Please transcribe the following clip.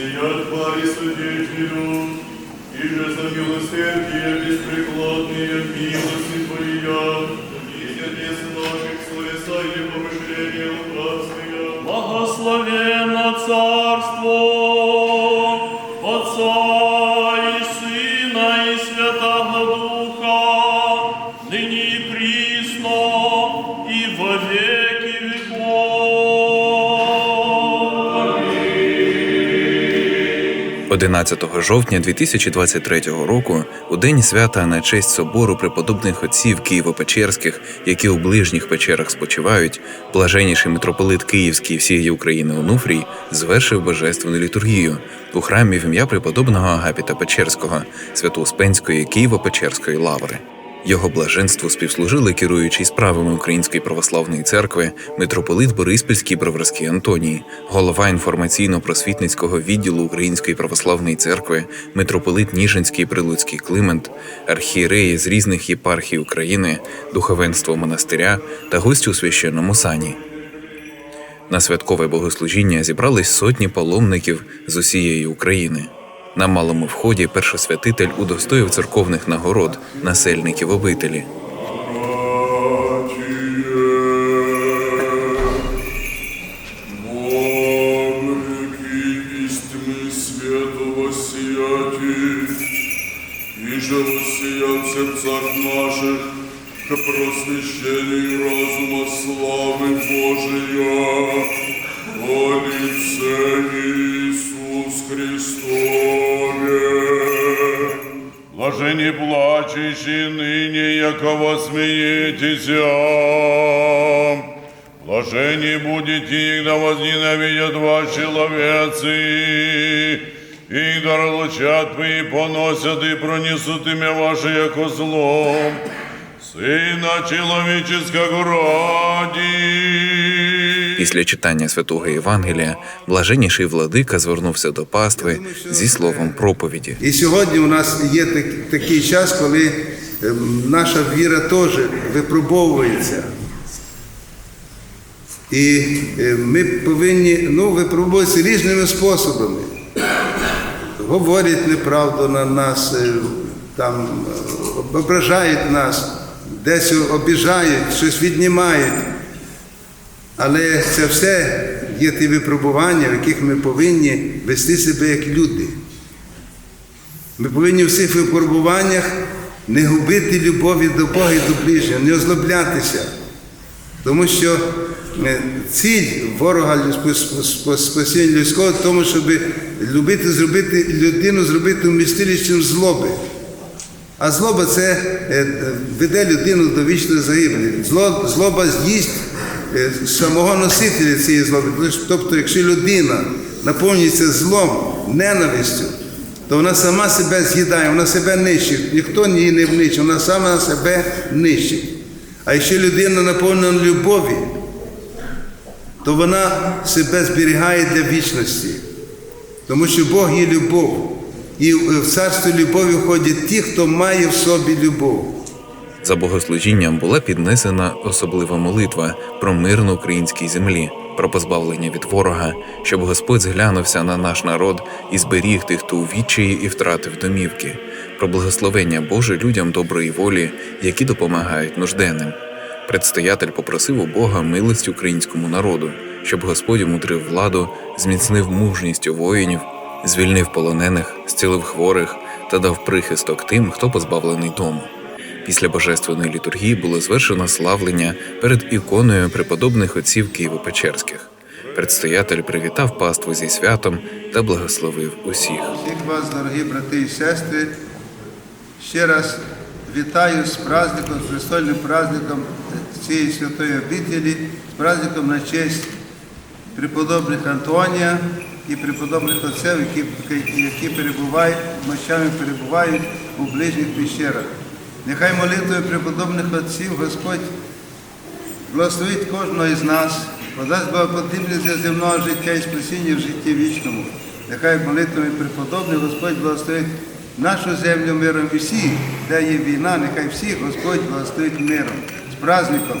сия твари судителю, и же за милосердие беспрекладные милости Твоя, и сердец наших словеса и помышления лукавствия. Благословенно царство Отца 11 жовтня 2023 року, у день свята на честь собору преподобних отців Києво-Печерських, які у ближніх печерах спочивають, блаженніший митрополит Київський всієї України Онуфрій звершив божественну літургію у храмі в ім'я преподобного Агапіта Печерського, Свято-Успенської Києво-Печерської лаври. Його блаженству співслужили керуючий справами Української православної церкви митрополит Бориспільський Броварський Антоній, голова інформаційно-просвітницького відділу Української православної церкви, митрополит Ніжинський Прилуцький Климент, архієреї з різних єпархій України, духовенство монастиря та гості у священному сані. На святкове богослужіння зібрались сотні паломників з усієї України. На малому вході першосвятитель удостоїв церковних нагород насельників обителі. Богрики Блажени плачущие ныне, яко смеетеся. Блажени будете, когда возненавидят вас человецы, и да разлучат вы, и поносят, и пронесут имя ваше, яко злом. Сына человеческого ради. Після читання святого Євангелія блаженніший владика звернувся до пастви зі словом проповіді. І сьогодні у нас є такий час, коли ем, наша віра теж випробовується. І е, ми повинні ну, випробовуватися різними способами. Говорять неправду на нас, е, там, е, ображають нас, десь обіжають, щось віднімають. Але це все є ті випробування, в яких ми повинні вести себе як люди. Ми повинні в цих випробуваннях не губити любові до Бога і до ближнього, не озлоблятися. Тому що е, ціль ворога спасіння людського в тому, щоб любити, зробити людину, зробити вмістилищем злоби. А злоба це е, веде людину до вічної загибелі. Зло, злоба з'їсть самого носителя цієї злоби. Тобто, якщо людина наповнюється злом, ненавистю, то вона сама себе з'їдає, вона себе нищить. Ніхто її не внищить, вона сама себе нищить. А якщо людина наповнена любові, то вона себе зберігає для вічності. Тому що Бог є любов. І в царство любові входять ті, хто має в собі любов. За богослужінням була піднесена особлива молитва про мир на українській землі, про позбавлення від ворога, щоб Господь зглянувся на наш народ і зберіг тих, хто у відчаї і втратив домівки, про благословення Боже людям доброї волі, які допомагають нужденним. Предстоятель попросив у Бога милость українському народу, щоб Господь мудрив владу, зміцнив мужність у воїнів, звільнив полонених, зцілив хворих та дав прихисток тим, хто позбавлений дому. Після божественної літургії було звершено славлення перед іконою преподобних отців Києво-Печерських. Предстоятель привітав паству зі святом та благословив усіх. Всіх вас, дорогі брати і сестри, ще раз вітаю з праздником, з престольним праздником цієї святої обителі, з праздником на честь преподобних Антонія і преподобних отців, які, які перебувають, мощами перебувають у ближніх пещерах. Нехай молитвою преподобних отців Господь благословить кожного із нас, подасть благопотрібність для земного життя і спасіння в житті вічному. Нехай молитвою преподобних Господь благословить нашу землю миром і всіх, де є війна, нехай всіх Господь благословить миром. З праздником!